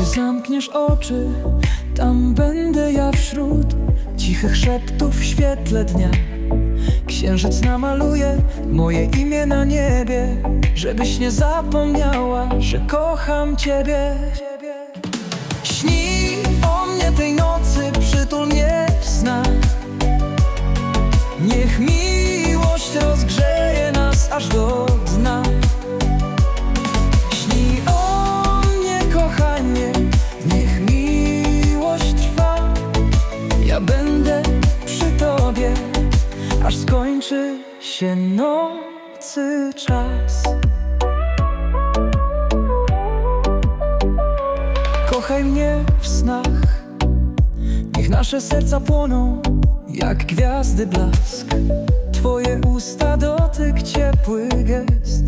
zamkniesz oczy, tam będę ja wśród cichych szeptów w świetle dnia. Księżyc namaluje moje imię na niebie, żebyś nie zapomniała, że kocham ciebie. Śnij o mnie tej nocy, przytul mnie w snach. Niech miłość rozgrzeje nas aż do się nocy czas. Kochaj mnie w snach, niech nasze serca płoną jak gwiazdy blask. Twoje usta dotyk, ciepły gest.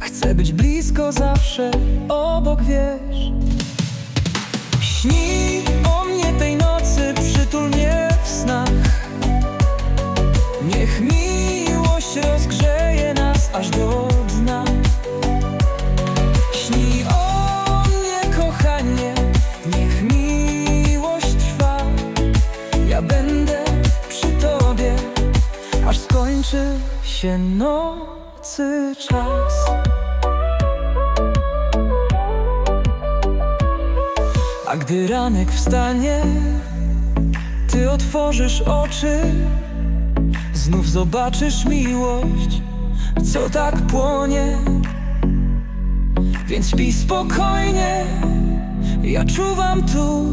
Chcę być blisko zawsze, obok wiesz. Śnij o mnie tej nocy, przytul mnie w snach. Niech rozgrzeje nas aż do dna. Śnij o mnie, kochanie, niech miłość trwa. Ja będę przy tobie, aż skończy się nocy czas. A gdy ranek wstanie, ty otworzysz oczy, znów zobaczysz miłość, co tak płonie. Więc śpij spokojnie, ja czuwam tu.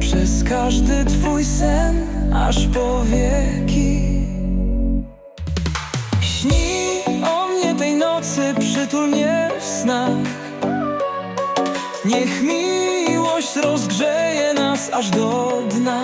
Przez każdy twój sen, aż po wieki. Śnij o mnie tej nocy, przytul mnie w snach. Niech miłość rozgrzeje nas aż do dna